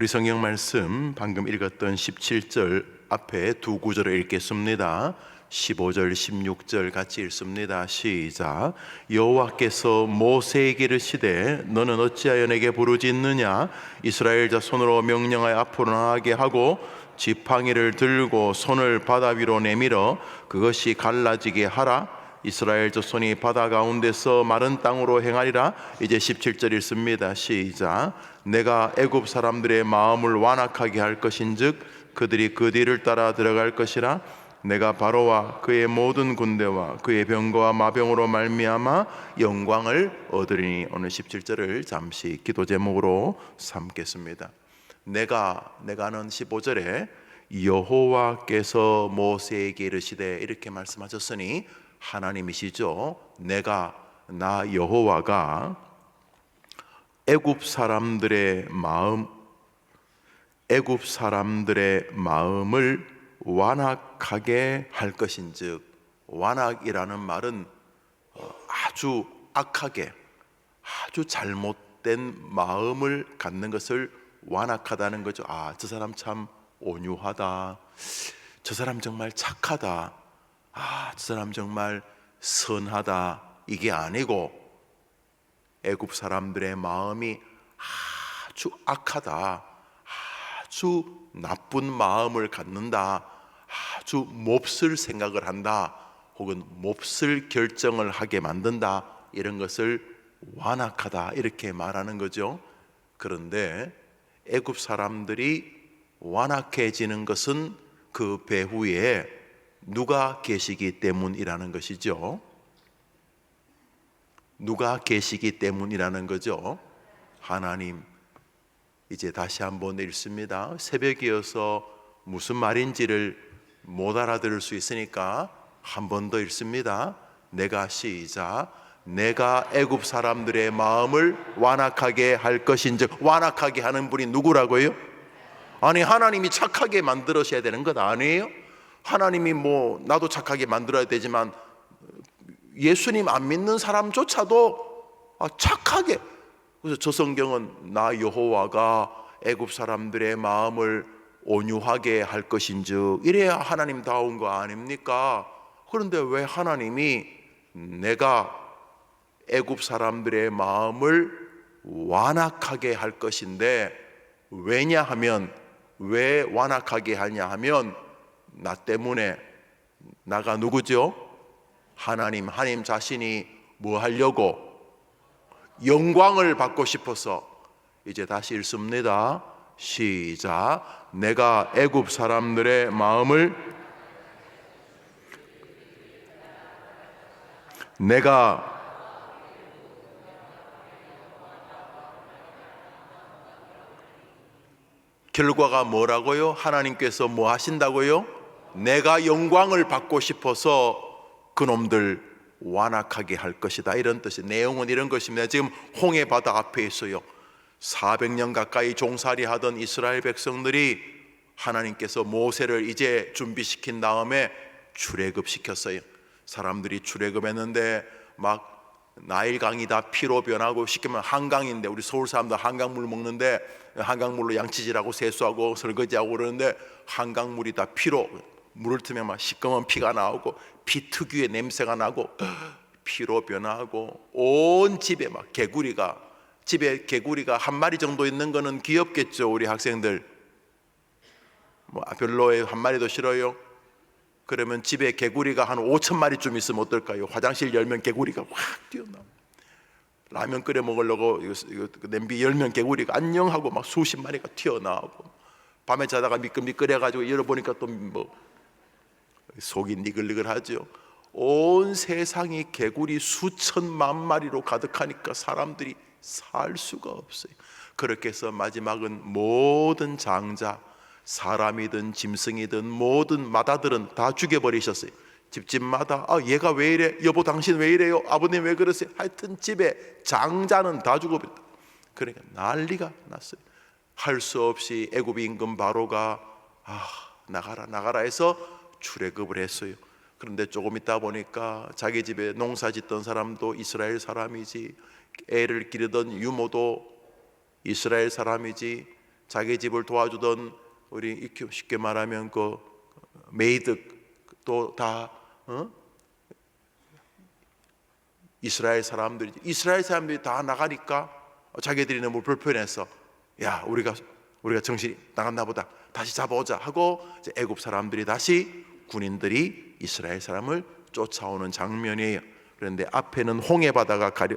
우리 성경 말씀 방금 읽었던 17절 앞에 두 구절을 읽겠습니다. 15절, 16절 같이 읽습니다. 시작. 여호와께서 모세에게 이르시되 너는 어찌하여 내게 부르짖느냐 이스라엘 자손으로 명령하여 앞으로 나가게 하고 지팡이를 들고 손을 바다 위로 내밀어 그것이 갈라지게 하라 이스라엘 자손이 바다 가운데서 마른 땅으로 행하리라 이제 17절 읽습니다 시작 내가 애굽 사람들의 마음을 완악하게 할 것인즉 그들이 그 뒤를 따라 들어갈 것이라 내가 바로와 그의 모든 군대와 그의 병거와 마병으로 말미암아 영광을 얻으리니 오늘 17절을 잠시 기도 제목으로 삼겠습니다 내가 내가는 15절에 여호와께서 모세에게 이르시되 이렇게 말씀하셨으니 하나님이시죠. 내가 나 여호와가 애굽 사람들의 마음 애굽 사람들의 마음을 완악하게 할 것인즉 완악이라는 말은 어, 아주 악하게 아주 잘못된 마음을 갖는 것을 완악하다는 거죠. 아, 저 사람 참 온유하다. 저 사람 정말 착하다. 아, 저 사람 정말 선하다. 이게 아니고 애굽 사람들의 마음이 아주 악하다. 아주 나쁜 마음을 갖는다. 아주 몹쓸 생각을 한다. 혹은 몹쓸 결정을 하게 만든다. 이런 것을 완악하다. 이렇게 말하는 거죠. 그런데 애굽 사람들이 완악해지는 것은 그 배후에 누가 계시기 때문이라는 것이죠. 누가 계시기 때문이라는 거죠. 하나님. 이제 다시 한번 읽습니다. 새벽이어서 무슨 말인지를 못 알아들을 수 있으니까 한 번 더 읽습니다. 내가 시작. 내가 애굽 사람들의 마음을 완악하게 할 것인즉 완악하게 하는 분이 누구라고요? 아니 하나님이 착하게 만들으셔야 되는 것 아니에요? 하나님이 뭐 나도 착하게 만들어야 되지만 예수님 안 믿는 사람조차도 아, 착하게 그래서 저 성경은 나 여호와가 애굽 사람들의 마음을 온유하게 할 것인즉 이래야 하나님 다운 거 아닙니까? 그런데 왜 하나님이 내가 애굽 사람들의 마음을 완악하게 할 것인데 왜냐하면 왜 완악하게 하냐 하면 나 때문에 나가 누구죠? 하나님 하나님 자신이 뭐 하려고 영광을 받고 싶어서 이제 다시 읽습니다. 시작. 내가 애굽 사람들의 마음을 내가 결과가 뭐라고요? 하나님께서 뭐 하신다고요? 내가 영광을 받고 싶어서 그놈들 완악하게 할 것이다. 이런 뜻이 내용은 이런 것입니다. 지금 홍해 바다 앞에 있어요. 400년 가까이 종살이 하던 이스라엘 백성들이 하나님께서 모세를 이제 준비시킨 다음에 출애굽 시켰어요. 사람들이 출애굽했는데 막 나일강이 다 피로 변하고 쉽게 말하면 한강인데 우리 서울 사람들 한강물 먹는데 한강물로 양치질하고 세수하고 설거지하고 그러는데 한강물이 다 피로 물을 트면 막 시꺼먼 피가 나오고 피 특유의 냄새가 나고 피로 변하고 온 집에 막 개구리가 집에 개구리가 한 마리 정도 있는 거는 귀엽겠죠 우리 학생들 뭐 별로에 한 마리도 싫어요 그러면 집에 개구리가 한 5천 마리쯤 있으면 어떨까요? 화장실 열면 개구리가 확 뛰어나. 라면 끓여 먹으려고 이거, 이거 냄비 열면 개구리가 안녕하고 막 수십 마리가 튀어나오고 밤에 자다가 미끌미끌해가지고 열어보니까 또뭐 속이 니글니글하죠. 온 세상이 개구리 수천만 마리로 가득하니까 사람들이 살 수가 없어요. 그렇게 해서 마지막은 모든 장자 사람이든 짐승이든 모든 마다들은 다 죽여버리셨어요. 집집마다 아 얘가 왜 이래? 여보 당신 왜 이래요? 아버님 왜 그러세요? 하여튼 집에 장자는 다 죽어버렸다. 그러니까 난리가 났어요. 할 수 없이 애굽 임금 바로가 아 나가라 나가라 해서 출애굽을 했어요. 그런데 조금 있다 보니까 자기 집에 농사 짓던 사람도 이스라엘 사람이지 애를 기르던 유모도 이스라엘 사람이지 자기 집을 도와주던 우리 쉽게 말하면 그 메이드 또다 어? 이스라엘 사람들이 이스라엘 사람들이 다 나가니까 자기들이 너무 불편해서 야 우리가 우리가 정신이 나갔나 보다 다시 잡아오자 하고 애굽 사람들이 다시 군인들이 이스라엘 사람을 쫓아오는 장면이에요. 그런데 앞에는 홍해 바다가 가려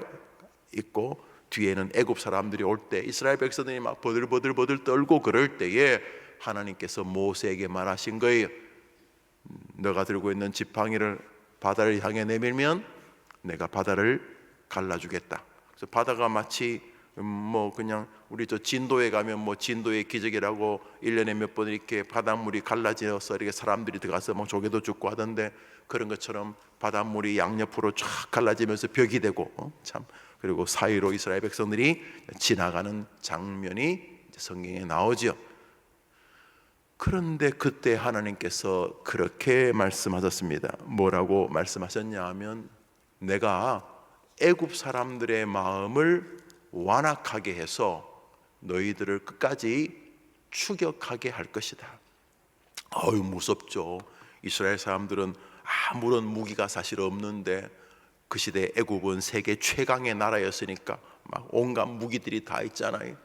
있고 뒤에는 애굽 사람들이 올 때 이스라엘 백성들이 막 버들버들버들 떨고 그럴 때에 하나님께서 모세에게 말하신 거예요. 너가 들고 있는 지팡이를 바다를 향해 내밀면 내가 바다를 갈라주겠다. 그래서 바다가 마치 음, 뭐 그냥 우리 저 진도에 가면 뭐 진도의 기적이라고 일년에 몇 번 이렇게 바닷물이 갈라져서 이렇게 사람들이 들어가서 뭐 조개도 죽고 하던데 그런 것처럼 바닷물이 양옆으로 쫙 갈라지면서 벽이 되고 어? 참 그리고 사이로 이스라엘 백성들이 지나가는 장면이 성경에 나오지요. 그런데 그때 하나님께서 그렇게 말씀하셨습니다. 뭐라고 말씀하셨냐 하면 내가 애굽 사람들의 마음을 완악하게 해서 너희들을 끝까지 추격하게 할 것이다. 어유 무섭죠. 이스라엘 사람들은 아무런 무기가 사실 없는데 그 시대 애굽은 세계 최강의 나라였으니까 막 온갖 무기들이 다 있잖아요.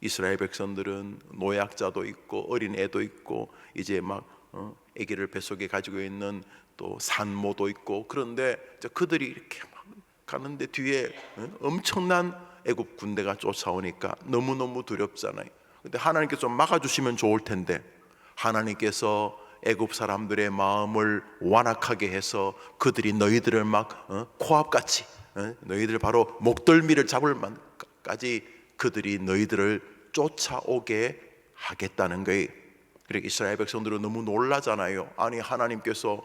이스라엘 백성들은 노약자도 있고 어린 애도 있고 이제 막 어, 아기를 뱃속에 가지고 있는 또 산모도 있고 그런데 그들이 이렇게 막 가는데 뒤에 어, 엄청난 애굽 군대가 쫓아오니까 너무 너무 두렵잖아요. 근데 하나님께서 좀 막아 주시면 좋을 텐데 하나님께서 애굽 사람들의 마음을 완악하게 해서 그들이 너희들을 막 어, 코앞같이 어, 너희들 바로 목덜미를 잡을 만까지 그들이 너희들을 쫓아오게 하겠다는 거예요. 그러니까 이스라엘 백성들은 너무 놀라잖아요. 아니 하나님께서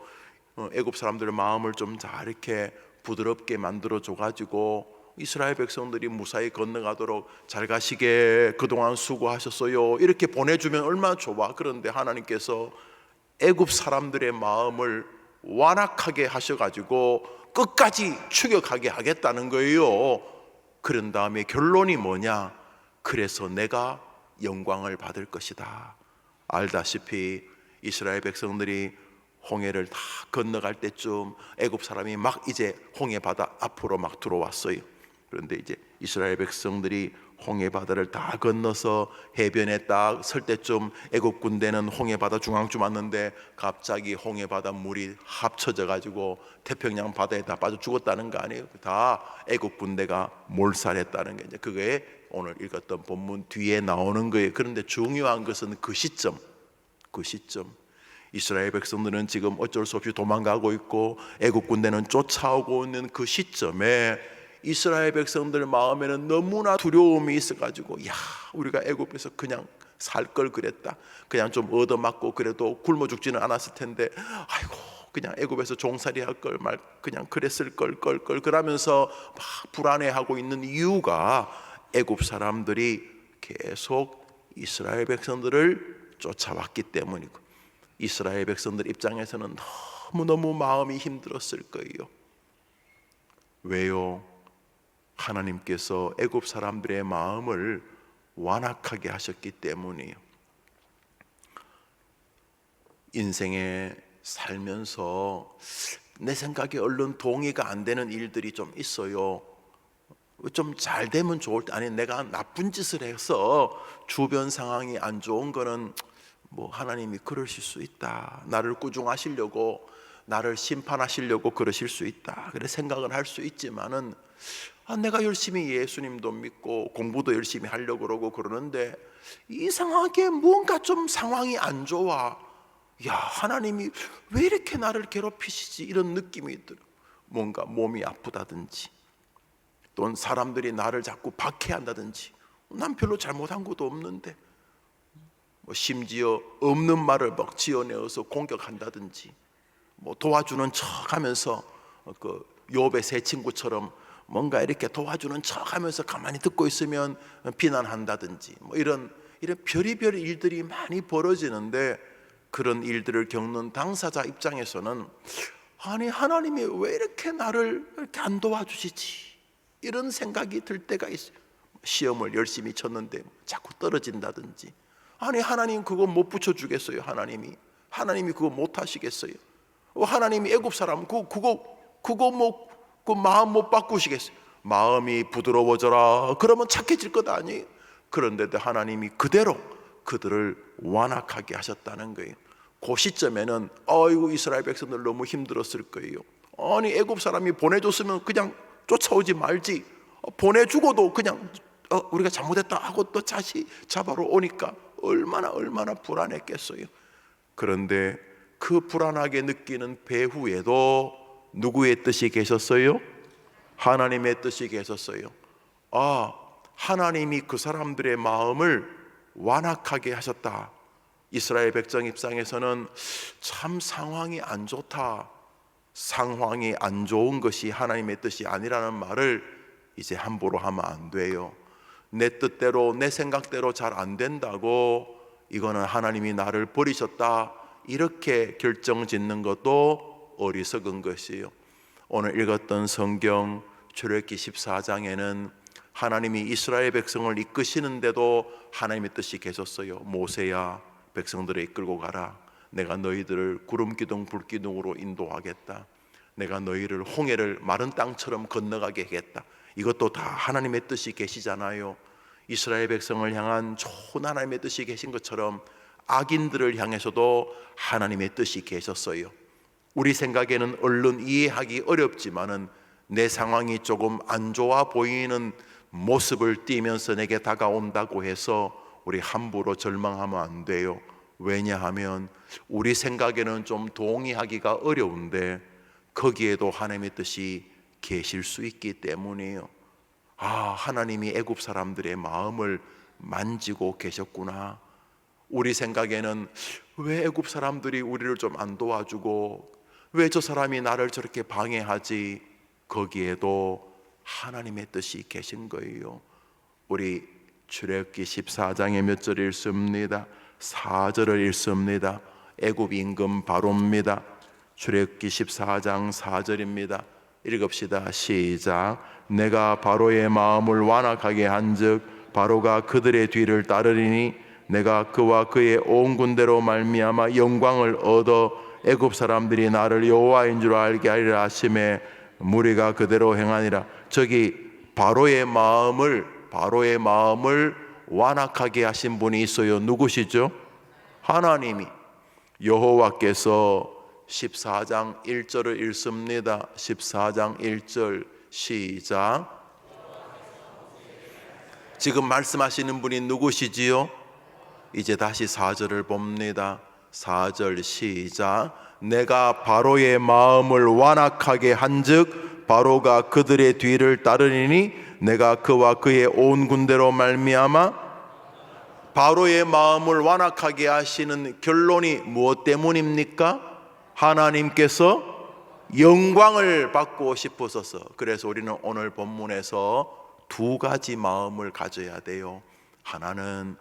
어, 애굽 사람들의 마음을 좀 잘 이렇게 부드럽게 만들어 줘 가지고 이스라엘 백성들이 무사히 건너가도록 잘 가시게 그동안 수고하셨어요. 이렇게 보내주면 얼마나 좋아. 그런데 하나님께서 애굽 사람들의 마음을 완악하게 하셔가지고 끝까지 추격하게 하겠다는 거예요. 그런 다음에 결론이 뭐냐? 그래서 내가 영광을 받을 것이다. 알다시피 이스라엘 백성들이 홍해를 다 건너갈 때쯤 애굽 사람이 막 이제 홍해 바다 앞으로 막 들어왔어요. 그런데 이제 이스라엘 백성들이 홍해 바다를 다 건너서 해변에 딱 설 때쯤 애굽 군대는 홍해 바다 중앙쯤 왔는데 갑자기 홍해 바다 물이 합쳐져 가지고 태평양 바다에 다 빠져 죽었다는 거 아니에요? 다 애굽 군대가 몰살했다는 게 이제 그게 오늘 읽었던 본문 뒤에 나오는 거예요. 그런데 중요한 것은 그 시점, 그 시점. 이스라엘 백성들은 지금 어쩔 수 없이 도망가고 있고 애굽 군대는 쫓아오고 있는 그 시점에 이스라엘 백성들 마음에는 너무나 두려움이 있어가지고 야 우리가 애굽에서 그냥 살 걸 그랬다 그냥 좀 얻어맞고 그래도 굶어 죽지는 않았을 텐데 아이고 그냥 애굽에서 종살이 할 걸 말 그냥 그랬을 걸 걸 걸 그러면서 막 불안해하고 있는 이유가 애굽 사람들이 계속 이스라엘 백성들을 쫓아왔기 때문이고 이스라엘 백성들 입장에서는 너무 너무 마음이 힘들었을 거예요. 왜요? 하나님께서 애굽 사람들의 마음을 완악하게 하셨기 때문이에요. 인생에 살면서 내 생각에 얼른 동의가 안 되는 일들이 좀 있어요. 좀 잘 되면 좋을 때 아니 내가 나쁜 짓을 해서 주변 상황이 안 좋은 거는 뭐 하나님이 그러실 수 있다. 나를 꾸중하시려고 나를 심판하시려고 그러실 수 있다. 그래 생각을 할 수 있지만은 아, 내가 열심히 예수님도 믿고 공부도 열심히 하려고 그러고 그러는데 이상하게 뭔가 좀 상황이 안 좋아. 야, 하나님이 왜 이렇게 나를 괴롭히시지? 이런 느낌이 들어. 뭔가 몸이 아프다든지 또는 사람들이 나를 자꾸 박해한다든지 난 별로 잘못한 것도 없는데 뭐 심지어 없는 말을 막 지어내어서 공격한다든지 뭐 도와주는 척하면서 그 욥의 세 친구처럼 뭔가 이렇게 도와주는 척 하면서 가만히 듣고 있으면 비난한다든지 뭐 이런 이런 별의별 일들이 많이 벌어지는데 그런 일들을 겪는 당사자 입장에서는 아니 하나님이 왜 이렇게 나를 이렇게 안 도와주시지? 이런 생각이 들 때가 있어요. 시험을 열심히 쳤는데 자꾸 떨어진다든지. 아니 하나님 그거 못 붙여주겠어요 하나님이? 하나님이 그거 못 하시겠어요? 어, 하나님이 애굽 사람 그 그거 그거 뭐 그 마음 못 바꾸시겠어요? 마음이 부드러워져라. 그러면 착해질 것 아니에요 그런데도 하나님이 그대로 그들을 완악하게 하셨다는 거예요. 그 시점에는 아이고 이스라엘 백성들 너무 힘들었을 거예요. 아니 애굽 사람이 보내줬으면 그냥 쫓아오지 말지. 어, 보내주고도 그냥 어, 우리가 잘못했다 하고 또 다시 잡아러 오니까 얼마나 얼마나 불안했겠어요. 그런데 그 불안하게 느끼는 배후에도 누구의 뜻이 계셨어요? 하나님의 뜻이 계셨어요. 아, 하나님이 그 사람들의 마음을 완악하게 하셨다. 이스라엘 백성 입장에서는 참 상황이 안 좋다. 상황이 안 좋은 것이 하나님의 뜻이 아니라는 말을 이제 함부로 하면 안 돼요. 내 뜻대로 내 생각대로 잘 안 된다고 이거는 하나님이 나를 버리셨다 이렇게 결정 짓는 것도 어리석은 것이에요. 오늘 읽었던 성경 출애굽기 14장에는 하나님이 이스라엘 백성을 이끄시는데도 하나님의 뜻이 계셨어요. 모세야 백성들을 이끌고 가라. 내가 너희들을 구름 기둥 불 기둥으로 인도하겠다. 내가 너희를 홍해를 마른 땅처럼 건너가게 하겠다. 이것도 다 하나님의 뜻이 계시잖아요. 이스라엘 백성을 향한 좋은 하나님의 뜻이 계신 것처럼 악인들을 향해서도 하나님의 뜻이 계셨어요. 우리 생각에는 얼른 이해하기 어렵지만은 내 상황이 조금 안 좋아 보이는 모습을 띠면서 내게 다가온다고 해서 우리 함부로 절망하면 안 돼요. 왜냐하면 우리 생각에는 좀 동의하기가 어려운데 거기에도 하나님의 뜻이 계실 수 있기 때문이에요. 아, 하나님이 애굽 사람들의 마음을 만지고 계셨구나. 우리 생각에는 왜 애굽 사람들이 우리를 좀 안 도와주고 왜 저 사람이 나를 저렇게 방해하지? 거기에도 하나님의 뜻이 계신 거예요. 우리 출애굽기 14장에 몇절 읽습니다. 4절을 읽습니다. 애굽 임금 바로입니다. 출애굽기 14장 4절입니다. 읽읍시다. 시작. 내가 바로의 마음을 완악하게 한즉 바로가 그들의 뒤를 따르리니 내가 그와 그의 온 군대로 말미암아 영광을 얻어 애굽 사람들이 나를 여호와인 줄 알게 하리라 하심에 무리가 그대로 행하니라. 저기 바로의 마음을 바로의 마음을 완악하게 하신 분이 있어요. 누구시죠? 하나님이 여호와께서 14장 1절을 읽습니다. 14장 1절 시작. 지금 말씀하시는 분이 누구시지요? 이제 다시 4절을 봅니다. 4절 시작. 내가 바로의 마음을 완악하게 한즉 바로가 그들의 뒤를 따르니 내가 그와 그의 온 군대로 말미암아 바로의 마음을 완악하게 하시는 결론이 무엇 때문입니까? 하나님께서 영광을 받고 싶으셔서 그래서 우리는 오늘 본문에서 두 가지 마음을 가져야 돼요. 하나는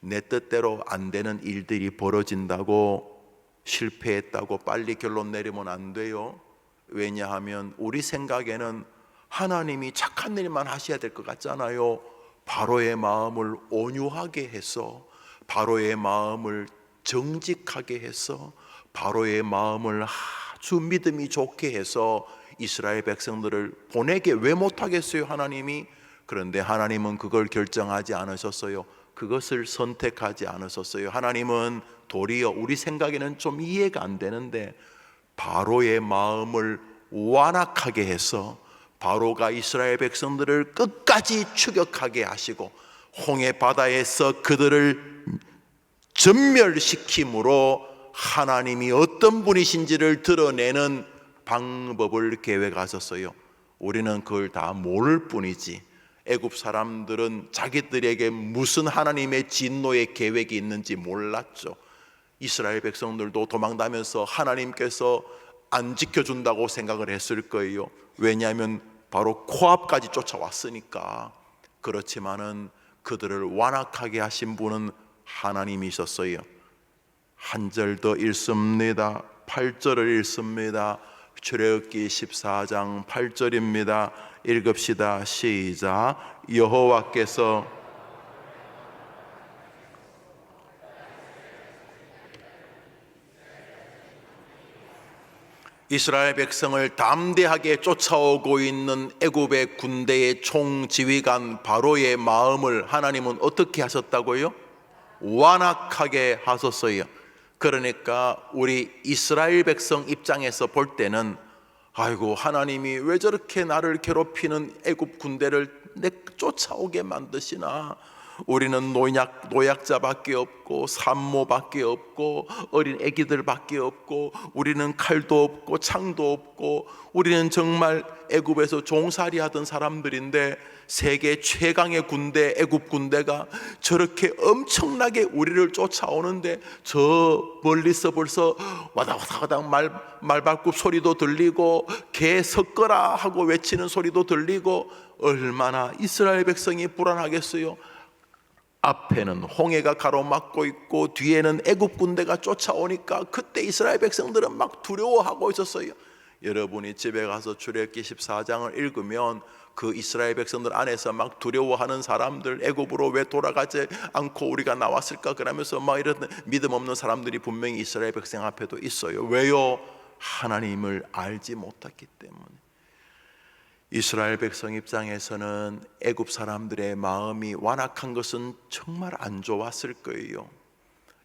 내 뜻대로 안 되는 일들이 벌어진다고 실패했다고 빨리 결론 내리면 안 돼요. 왜냐하면 우리 생각에는 하나님이 착한 일만 하셔야 될 것 같잖아요. 바로의 마음을 온유하게 해서 바로의 마음을 정직하게 해서 바로의 마음을 아주 믿음이 좋게 해서 이스라엘 백성들을 보내게 왜 못하겠어요 하나님이 그런데 하나님은 그걸 결정하지 않으셨어요 그것을 선택하지 않으셨어요 하나님은 도리어 우리 생각에는 좀 이해가 안 되는데 바로의 마음을 완악하게 해서 바로가 이스라엘 백성들을 끝까지 추격하게 하시고 홍해 바다에서 그들을 전멸시킴으로 하나님이 어떤 분이신지를 드러내는 방법을 계획하셨어요. 우리는 그걸 다 모를 뿐이지. 애굽 사람들은 자기들에게 무슨 하나님의 진노의 계획이 있는지 몰랐죠. 이스라엘 백성들도 도망다면서 하나님께서 안 지켜준다고 생각을 했을 거예요. 왜냐하면 바로 코앞까지 쫓아왔으니까. 그렇지만은 그들을 완악하게 하신 분은 하나님이셨어요. 한 절 더 읽습니다. 8절을 읽습니다. 출애굽기 14장 8절입니다. 읽읍시다. 시작. 여호와께서 이스라엘 백성을 담대하게 쫓아오고 있는 애굽의 군대의 총지휘관 바로의 마음을 하나님은 어떻게 하셨다고요? 완악하게 하셨어요. 그러니까 우리 이스라엘 백성 입장에서 볼 때는 아이고 하나님이 왜 저렇게 나를 괴롭히는 애굽 군대를 내 쫓아오게 만드시나 우리는 노약 노약자밖에 없고 산모밖에 없고 어린 아기들밖에 없고 우리는 칼도 없고 창도 없고 우리는 정말 애굽에서 종살이 하던 사람들인데 세계 최강의 군대 애굽 군대가 저렇게 엄청나게 우리를 쫓아오는데 저 멀리서 벌써 와다와다와다 말 말발굽 소리도 들리고 개 섞어라 하고 외치는 소리도 들리고 얼마나 이스라엘 백성이 불안하겠어요. 앞에는 홍해가 가로막고 있고 뒤에는 애굽 군대가 쫓아오니까 그때 이스라엘 백성들은 막 두려워하고 있었어요. 여러분이 집에 가서 출애굽기 14장을 읽으면 그 이스라엘 백성들 안에서 막 두려워하는 사람들 애굽으로 왜 돌아가지 않고 우리가 나왔을까 그러면서 막 이런 믿음 없는 사람들이 분명히 이스라엘 백성 앞에도 있어요. 왜요? 하나님을 알지 못했기 때문에. 이스라엘 백성 입장에서는 애굽 사람들의 마음이 완악한 것은 정말 안 좋았을 거예요.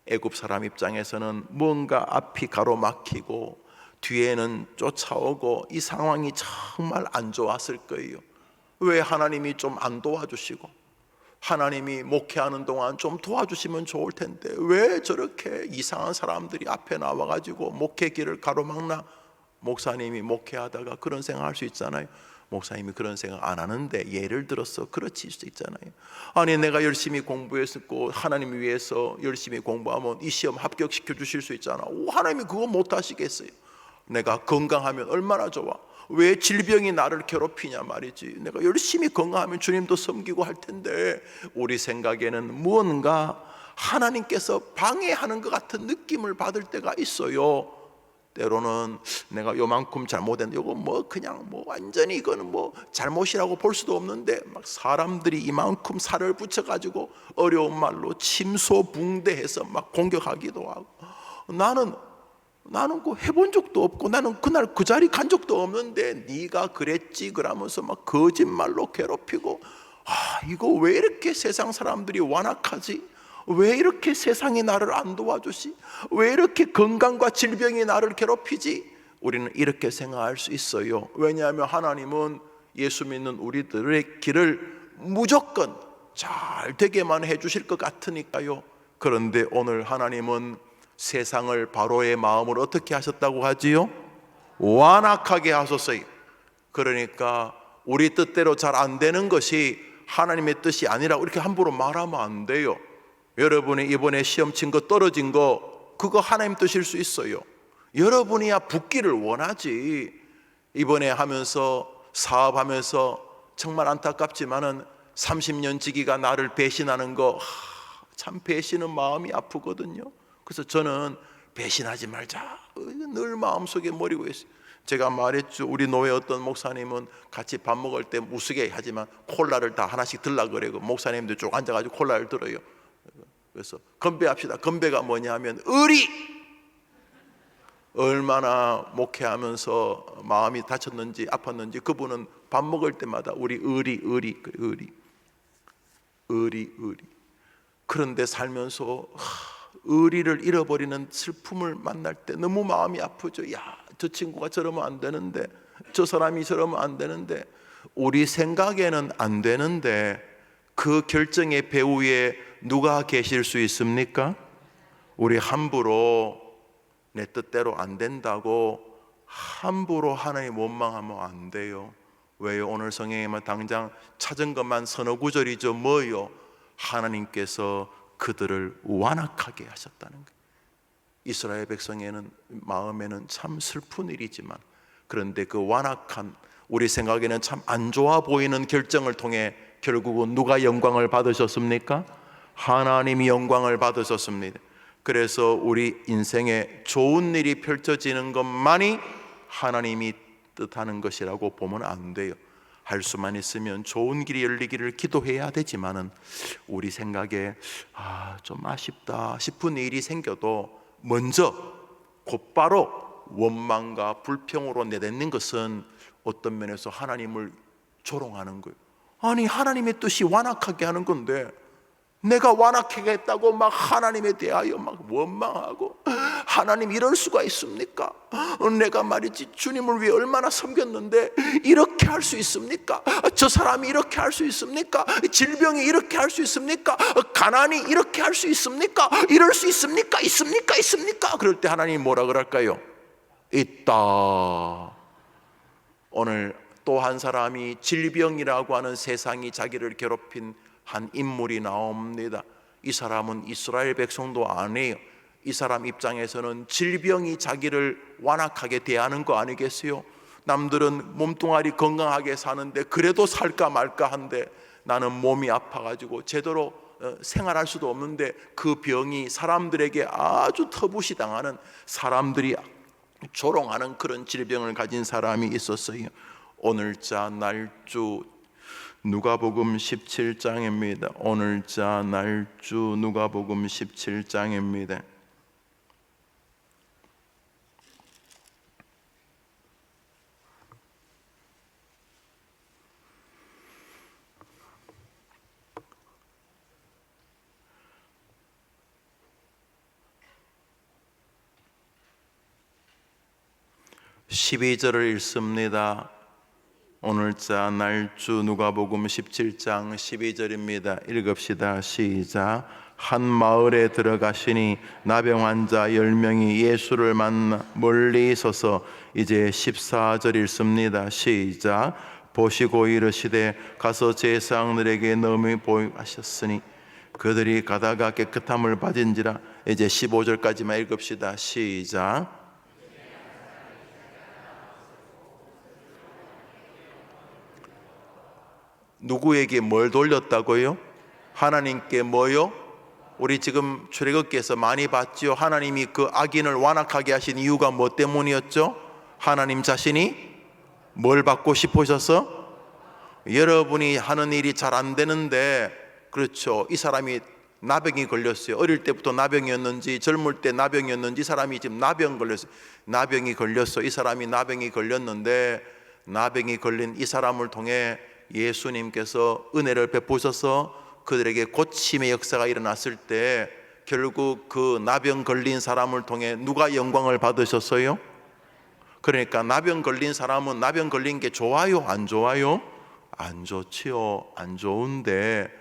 애굽 사람 입장에서는 뭔가 앞이 가로막히고 뒤에는 쫓아오고 이 상황이 정말 안 좋았을 거예요. 왜 하나님이 좀 안 도와주시고 하나님이 목회하는 동안 좀 도와주시면 좋을 텐데 왜 저렇게 이상한 사람들이 앞에 나와 가지고 목회 길을 가로막나 목사님이 목회하다가 그런 생각할 수 있잖아요. 목사님이 그런 생각 안 하는데 예를 들어서 그렇지 수 있잖아요. 아니 내가 열심히 공부했었고 하나님 위해서 열심히 공부하면 이 시험 합격시켜 주실 수 있잖아. 오, 하나님이 그거 못 하시겠어요. 내가 건강하면 얼마나 좋아. 왜 질병이 나를 괴롭히냐 말이지. 내가 열심히 건강하면 주님도 섬기고 할 텐데 우리 생각에는 무언가 하나님께서 방해하는 것 같은 느낌을 받을 때가 있어요. 때로는 내가 요만큼 잘못했는데 이거 뭐 그냥 뭐 완전히 이거는 뭐 잘못이라고 볼 수도 없는데 막 사람들이 이만큼 살을 붙여가지고 어려운 말로 침소붕대해서 막 공격하기도 하고 나는 나는 그 해본 적도 없고 나는 그날 그 자리 간 적도 없는데 네가 그랬지 그러면서 막 거짓말로 괴롭히고 아 이거 왜 이렇게 세상 사람들이 완악하지? 왜 이렇게 세상이 나를 안 도와주지? 왜 이렇게 건강과 질병이 나를 괴롭히지? 우리는 이렇게 생각할 수 있어요. 왜냐하면 하나님은 예수 믿는 우리들의 길을 무조건 잘 되게만 해주실 것 같으니까요. 그런데 오늘 하나님은 세상을 바로의 마음을 어떻게 하셨다고 하지요? 완악하게 하셨어요. 그러니까 우리 뜻대로 잘 안 되는 것이 하나님의 뜻이 아니라 이렇게 함부로 말하면 안 돼요. 여러분이 이번에 시험 친 거 떨어진 거 그거 하나님 뜻일 수 있어요. 여러분이야 붙기를 원하지. 이번에 하면서 사업하면서 정말 안타깝지만은 30년 지기가 나를 배신하는 거 참 배신은 마음이 아프거든요. 그래서 저는 배신하지 말자. 늘 마음속에 머리고 있어요. 제가 말했죠. 우리 노회 어떤 목사님은 같이 밥 먹을 때 무수게 하지만 콜라를 다 하나씩 들라 그래고 목사님도 쭉 앉아가지고 콜라를 들어요. 그래서 건배합시다. 건배가 뭐냐면 의리. 얼마나 목회하면서 마음이 다쳤는지 아팠는지 그분은 밥 먹을 때마다 우리 의리 의리 의리 의리 의리 그런데 살면서 의리를 잃어버리는 슬픔을 만날 때 너무 마음이 아프죠. 야, 저 친구가 저러면 안 되는데, 저 사람이 저러면 안 되는데, 우리 생각에는 안 되는데, 그 결정의 배후에 누가 계실 수 있습니까? 우리 함부로 내 뜻대로 안 된다고 함부로 하나님 원망하면 안 돼요. 왜요? 오늘 성경에만 당장 찾은 것만 서너 구절이죠. 뭐요? 하나님께서 그들을 완악하게 하셨다는 거예요. 이스라엘 백성에는 마음에는 참 슬픈 일이지만 그런데 그 완악한 우리 생각에는 참 안 좋아 보이는 결정을 통해 결국은 누가 영광을 받으셨습니까? 하나님이 영광을 받으셨습니다. 그래서 우리 인생에 좋은 일이 펼쳐지는 것만이 하나님이 뜻하는 것이라고 보면 안 돼요. 할 수만 있으면 좋은 길이 열리기를 기도해야 되지만은 우리 생각에 아, 좀 아쉽다 싶은 일이 생겨도 먼저 곧바로 원망과 불평으로 내뱉는 것은 어떤 면에서 하나님을 조롱하는 거예요. 아니 하나님의 뜻이 완악하게 하는 건데 내가 완악하겠다고 막 하나님에 대하여 막 원망하고 하나님 이럴 수가 있습니까? 내가 말이지 주님을 위해 얼마나 섬겼는데 이렇게 할 수 있습니까? 저 사람이 이렇게 할 수 있습니까? 질병이 이렇게 할 수 있습니까? 가난이 이렇게 할 수 있습니까? 이럴 수 있습니까? 있습니까? 있습니까? 그럴 때 하나님 뭐라 그럴까요? 있다. 오늘 또 한 사람이 질병이라고 하는 세상이 자기를 괴롭힌 한 인물이 나옵니다. 이 사람은 이스라엘 백성도 아니에요. 이 사람 입장에서는 질병이 자기를 완악하게 대하는 거 아니겠어요? 남들은 몸뚱아리 건강하게 사는데 그래도 살까 말까 한데 나는 몸이 아파가지고 제대로 어, 생활할 수도 없는데 그 병이 사람들에게 아주 터부시 당하는 사람들이 조롱하는 그런 질병을 가진 사람이 있었어요. 오늘자 날주 누가복음 17장입니다. 오늘자 날주 누가복음 17장입니다. 십이 절을 읽습니다. 오늘자 날주 누가복음 17장 12절입니다. 읽읍시다. 시작. 한 마을에 들어가시니 나병 환자 10명이 예수를 만나 멀리 서서 이제 14절 읽습니다. 시작. 보시고 이르시되 가서 제사장들에게 너무 보이하셨으니 그들이 가다가 깨끗함을 받은지라 이제 15절까지만 읽읍시다. 시작. 누구에게 뭘 돌렸다고요? 하나님께 뭐요? 우리 지금 출애굽기에서 많이 봤지요. 하나님이 그 악인을 완악하게 하신 이유가 뭐 때문이었죠? 하나님 자신이 뭘 받고 싶으셔서 여러분이 하는 일이 잘 안 되는데 그렇죠. 이 사람이 나병이 걸렸어요. 어릴 때부터 나병이었는지 젊을 때 나병이었는지 이 사람이 지금 나병 걸렸어요. 나병이 걸렸어. 이 사람이 나병이 걸렸는데 나병이 걸린 이 사람을 통해 예수님께서 은혜를 베푸셔서 그들에게 고침의 역사가 일어났을 때 결국 그 나병 걸린 사람을 통해 누가 영광을 받으셨어요? 그러니까 나병 걸린 사람은 나병 걸린 게 좋아요, 안 좋아요? 안 좋지요. 안 좋은데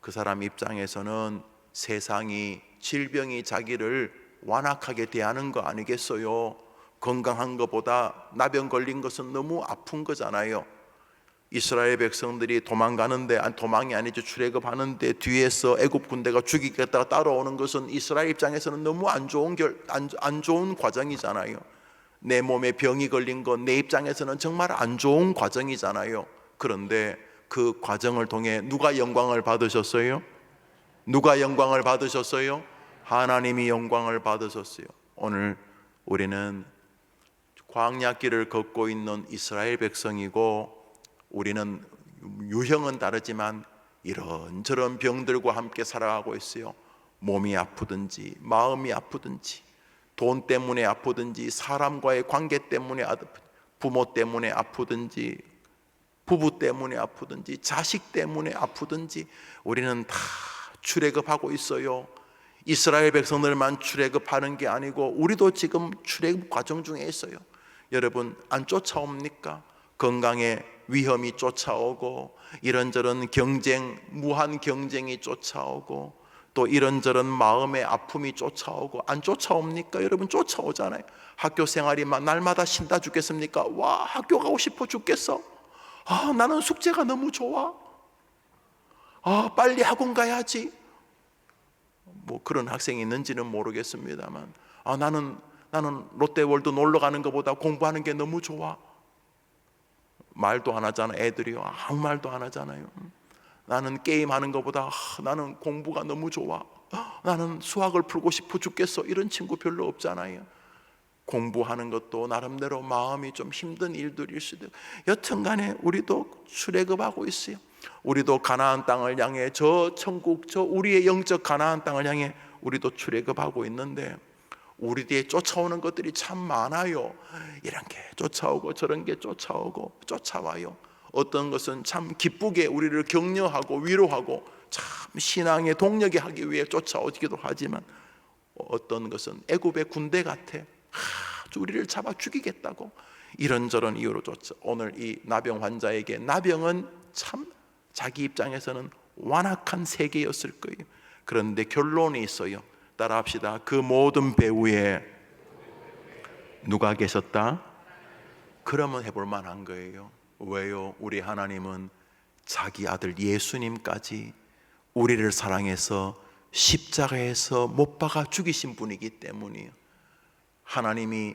그 사람 입장에서는 세상이 질병이 자기를 완악하게 대하는 거 아니겠어요? 건강한 것보다 나병 걸린 것은 너무 아픈 거잖아요. 이스라엘 백성들이 도망가는데 안 도망이 아니죠 출애굽하는데 뒤에서 애굽 군대가 죽이겠다가 따라오는 것은 이스라엘 입장에서는 너무 안 좋은 결, 안, 안 좋은 과정이잖아요. 내 몸에 병이 걸린 건 내 입장에서는 정말 안 좋은 과정이잖아요. 그런데 그 과정을 통해 누가 영광을 받으셨어요? 누가 영광을 받으셨어요? 하나님이 영광을 받으셨어요. 오늘 우리는 광야길을 걷고 있는 이스라엘 백성이고 우리는 유형은 다르지만 이런저런 병들과 함께 살아가고 있어요. 몸이 아프든지 마음이 아프든지 돈 때문에 아프든지 사람과의 관계 때문에 부모 때문에 아프든지 부부 때문에 아프든지 자식 때문에 아프든지 우리는 다 출애굽하고 있어요. 이스라엘 백성들만 출애굽하는 게 아니고 우리도 지금 출애굽 과정 중에 있어요. 여러분 안 쫓아옵니까? 건강에 위험이 쫓아오고 이런저런 경쟁, 무한 경쟁이 쫓아오고 또 이런저런 마음의 아픔이 쫓아오고 안 쫓아옵니까? 여러분 쫓아오잖아요. 학교 생활이 날마다 신다 죽겠습니까? 와 학교 가고 싶어 죽겠어. 아 나는 숙제가 너무 좋아. 아 빨리 학원 가야지. 뭐 그런 학생이 있는지는 모르겠습니다만 아 나는 나는 롯데월드 놀러 가는 것보다 공부하는 게 너무 좋아. 말도 안 하잖아. 애들이요. 아무 말도 안 하잖아요. 나는 게임 하는 것보다 아, 나는 공부가 너무 좋아. 나는 수학을 풀고 싶어 죽겠어. 이런 친구 별로 없잖아요. 공부하는 것도 나름대로 마음이 좀 힘든 일들일 수도 있고 여튼 간에 우리도 출애굽하고 있어요. 우리도 가나안 땅을 향해 저 천국 저 우리의 영적 가나안 땅을 향해 우리도 출애굽하고 있는데 우리 뒤에 쫓아오는 것들이 참 많아요. 이런 게 쫓아오고 저런 게 쫓아오고 쫓아와요. 어떤 것은 참 기쁘게 우리를 격려하고 위로하고 참 신앙의 동력이 하기 위해 쫓아오기도 하지만 어떤 것은 애굽의 군대 같아. 우리를 잡아 죽이겠다고 이런저런 이유로 쫓아 오늘 이 나병 환자에게 나병은 참 자기 입장에서는 완악한 세계였을 거예요. 그런데 결론이 있어요. 따라 합시다. 그 모든 배후에 누가 계셨다? 그러면 해볼 만한 거예요. 왜요? 우리 하나님은 자기 아들 예수님까지 우리를 사랑해서 십자가에서 못 박아 죽이신 분이기 때문이에요. 하나님이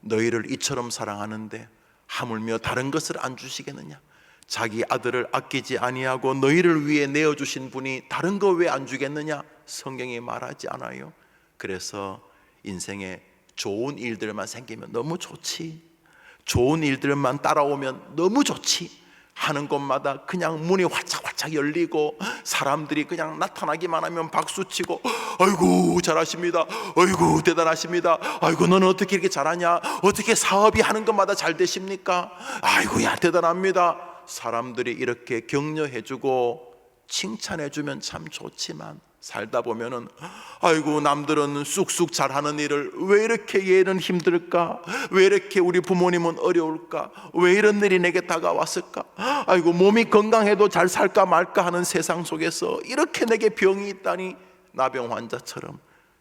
너희를 이처럼 사랑하는데 하물며 다른 것을 안 주시겠느냐? 자기 아들을 아끼지 아니하고 너희를 위해 내어 주신 분이 다른 거 왜 안 주겠느냐? 성경이 말하지 않아요. 그래서 인생에 좋은 일들만 생기면 너무 좋지. 좋은 일들만 따라오면 너무 좋지. 하는 곳마다 그냥 문이 활짝활짝 열리고 사람들이 그냥 나타나기만 하면 박수 치고 아이고 잘하십니다. 아이고 대단하십니다. 아이고 너는 어떻게 이렇게 잘하냐? 어떻게 사업이 하는 것마다 잘 되십니까? 아이고야 대단합니다. 사람들이 이렇게 격려해주고 칭찬해주면 참 좋지만 살다 보면은 아이고 남들은 쑥쑥 잘하는 일을 왜 이렇게 얘는 힘들까? 왜 이렇게 우리 부모님은 어려울까? 왜 이런 일이 내게 다가왔을까? 아이고 몸이 건강해도 잘 살까 말까 하는 세상 속에서 이렇게 내게 병이 있다니 나병 환자처럼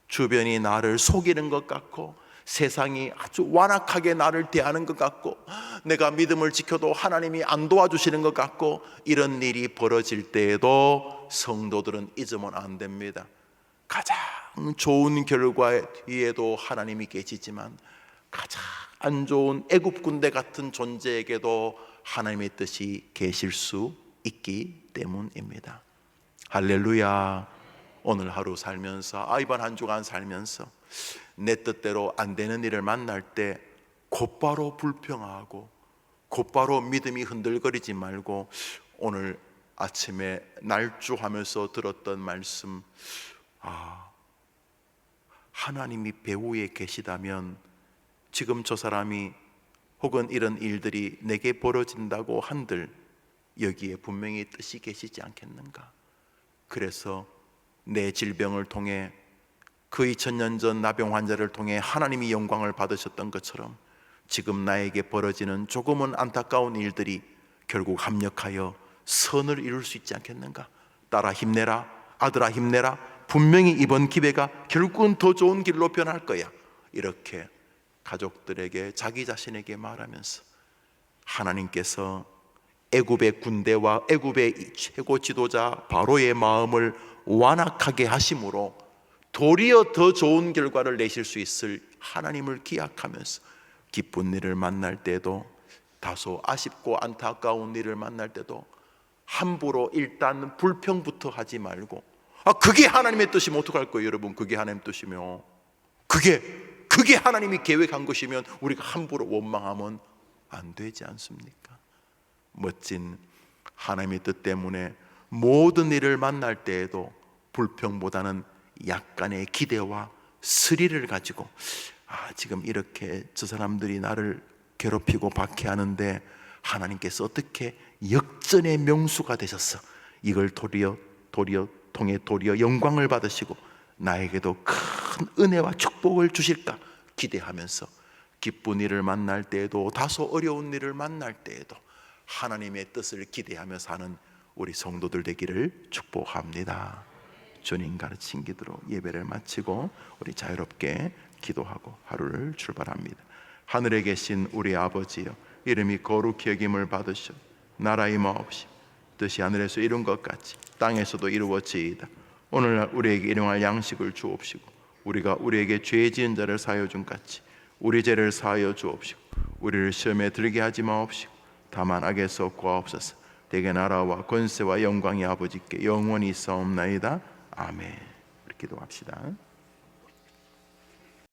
주변이 나를 속이는 것 같고 세상이 아주 완악하게 나를 대하는 것 같고 내가 믿음을 지켜도 하나님이 안 도와주시는 것 같고 이런 일이 벌어질 때에도 성도들은 잊으면 안 됩니다. 가장 좋은 결과 뒤에도 하나님이 계시지만 가장 안 좋은 애굽 군대 같은 존재에게도 하나님의 뜻이 계실 수 있기 때문입니다. 할렐루야. 오늘 하루 살면서 아 이번 한 주간 살면서 내 뜻대로 안 되는 일을 만날 때 곧바로 불평하고 곧바로 믿음이 흔들거리지 말고 오늘 아침에 날주하면서 들었던 말씀 아 하나님이 배후에 계시다면 지금 저 사람이 혹은 이런 일들이 내게 벌어진다고 한들 여기에 분명히 뜻이 계시지 않겠는가? 그래서 내 질병을 통해 그 2000년 전 나병 환자를 통해 하나님이 영광을 받으셨던 것처럼 지금 나에게 벌어지는 조금은 안타까운 일들이 결국 합력하여 선을 이룰 수 있지 않겠는가? 딸아 힘내라, 아들아 힘내라. 분명히 이번 기회가 결국은 더 좋은 길로 변할 거야. 이렇게 가족들에게 자기 자신에게 말하면서 하나님께서 애굽의 군대와 애굽의 최고 지도자 바로의 마음을 완악하게 하심으로 도리어 더 좋은 결과를 내실 수 있을 하나님을 기약하면서 기쁜 일을 만날 때도 다소 아쉽고 안타까운 일을 만날 때도 함부로 일단 불평부터 하지 말고 아 그게 하나님의 뜻이면 어떡할 거예요 여러분 그게 하나님 뜻이면 그게 그게 하나님이 계획한 것이면 우리가 함부로 원망하면 안 되지 않습니까? 멋진 하나님의 뜻 때문에 모든 일을 만날 때에도 불평보다는 약간의 기대와 스릴을 가지고 아 지금 이렇게 저 사람들이 나를 괴롭히고 박해하는데 하나님께서 어떻게 역전의 명수가 되셨어 이걸 도리어 도리어 통해 도리어 영광을 받으시고 나에게도 큰 은혜와 축복을 주실까 기대하면서 기쁜 일을 만날 때에도 다소 어려운 일을 만날 때에도 하나님의 뜻을 기대하며 사는 우리 성도들 되기를 축복합니다. 주님 가르친 기도로 예배를 마치고 우리 자유롭게 기도하고 하루를 출발합니다. 하늘에 계신 우리 아버지여 이름이 거룩히 여김을 받으셔 나라의 마옵시 뜻이 하늘에서 이룬 것 같이 땅에서도 이루어지이다. 오늘날 우리에게 일용할 양식을 주옵시고 우리가 우리에게 죄 지은 자를 사하여 준 같이 우리 죄를 사하여 주옵시고 우리를 시험에 들게 하지 마옵시고 다만 악에서 구하옵소서 대개 나라와 권세와 영광이 아버지께 영원히 있사옵나이다 아멘. 우리 기도합시다